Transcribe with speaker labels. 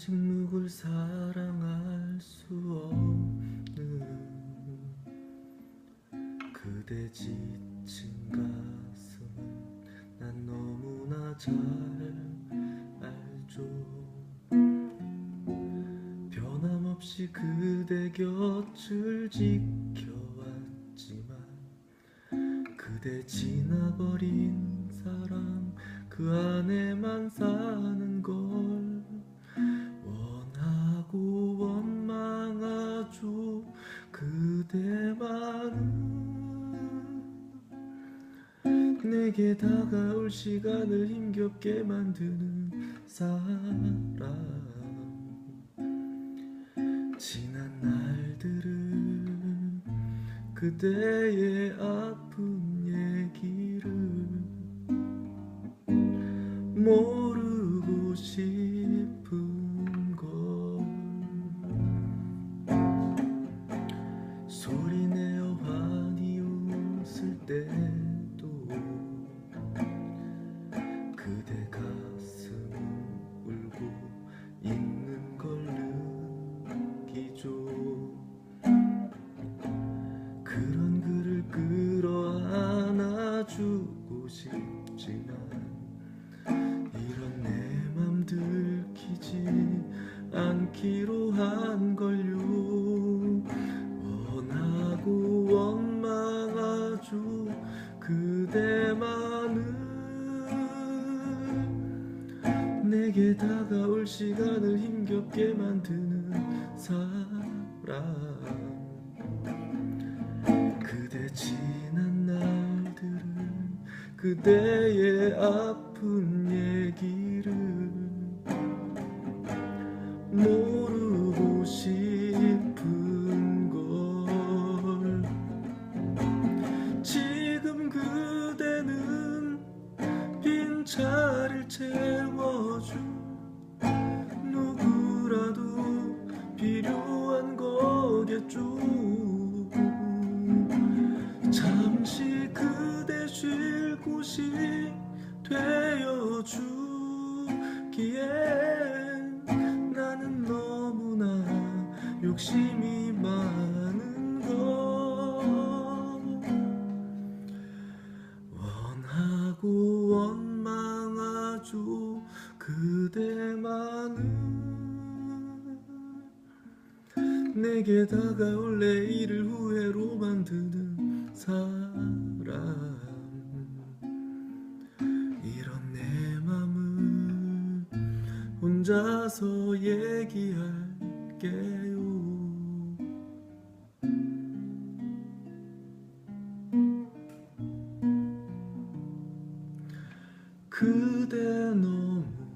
Speaker 1: 아직 누굴 사랑할 수 없는 그대 지친 가슴은 난 너무나 잘 알죠. 변함없이 그대 곁을 지켜왔지만 그대 지나버린 사랑 그 안에만 사는 걸 그대만은 내게 다가올 시간을 힘겹게 만드는 사람. 지난 날들은 그대의 아픈 얘기를 모 때도 그대 가슴 울고 있는 걸 느끼죠. 그런 그를 끌어안아주고 싶지만 이런 내 맘 들키지 않기로 한 걸요. 원하고 원망하죠 그대만은 내게 다가올 시간을 힘겹게 만드는 사람 그대 지난 날들은 그대의 아픈 얘기를 채워준 누구라도 필요한 거겠죠. 잠시 그대 쉴 곳이 되어주기엔 나는 너무나 욕심 그대만은 내게 다가올 내일을 후회로 만드는 사람 이런 내 맘은 혼자서 얘기할게요. 그대 너무